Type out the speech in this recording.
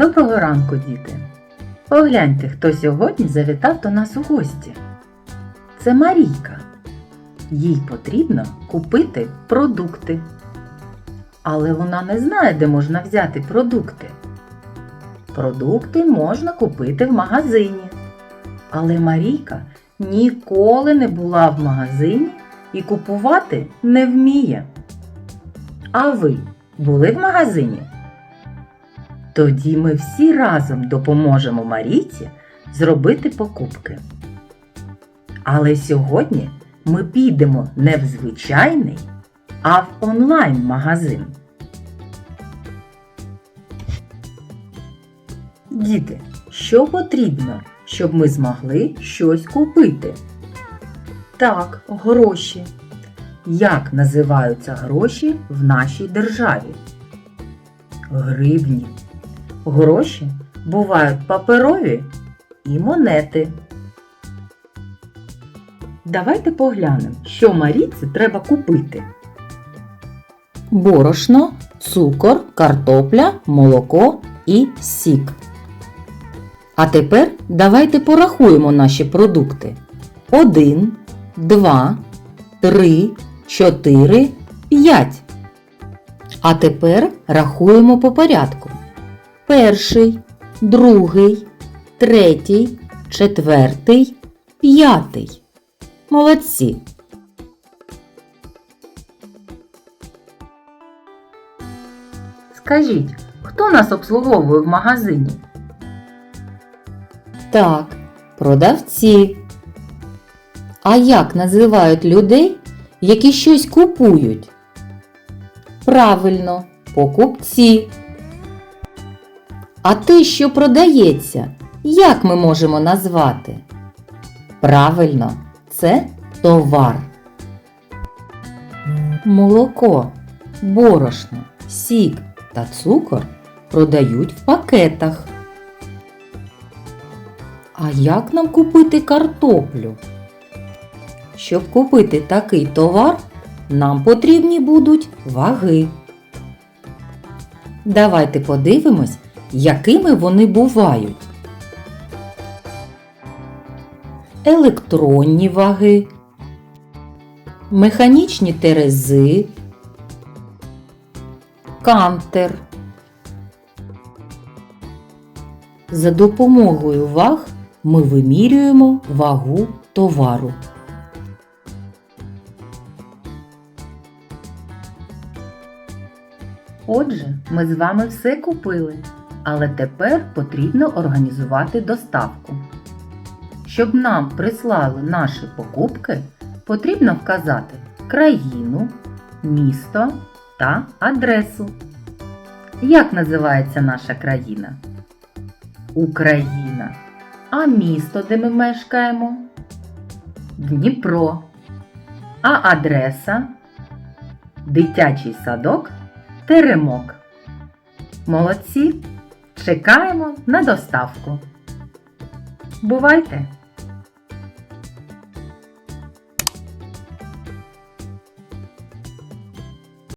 Доброго ранку, діти! Погляньте, хто сьогодні завітав до нас у гості. Це Марійка. Їй потрібно купити продукти. Але вона не знає, де можна взяти продукти. Продукти можна купити в магазині. Але Марійка ніколи не була в магазині і купувати не вміє. А ви були в магазині? Тоді ми всі разом допоможемо Марійці зробити покупки. Але сьогодні ми підемо не в звичайний, а в онлайн-магазин. Діти, що потрібно, щоб ми змогли щось купити? Так, гроші. Як називаються гроші в нашій державі? Гривні. Гроші бувають паперові і монети. Давайте поглянемо, що Маріці треба купити. Борошно, цукор, картопля, молоко і сік. А тепер давайте порахуємо наші продукти. 1, 2, 3, 4, 5. А тепер рахуємо по порядку. Перший, другий, третій, четвертий, п'ятий. Молодці. Скажіть, хто нас обслуговує в магазині? Так, продавці. А як називають людей, які щось купують? Правильно, покупці. А те, що продається, як ми можемо назвати? Правильно, це товар. Молоко, борошно, сік та цукор продають в пакетах. А як нам купити картоплю? Щоб купити такий товар, нам потрібні будуть ваги. Давайте подивимось, якими вони бувають. Електронні ваги, механічні терези, кантер. За допомогою ваг ми вимірюємо вагу товару. Отже, ми з вами все купили, але тепер потрібно організувати доставку. Щоб нам прислали наші покупки, потрібно вказати країну, місто та адресу. Як називається наша країна? Україна. А місто, де ми мешкаємо? Дніпро. А адреса? Дитячий садок Теремок. Молодці! Чекаємо на доставку. Бувайте!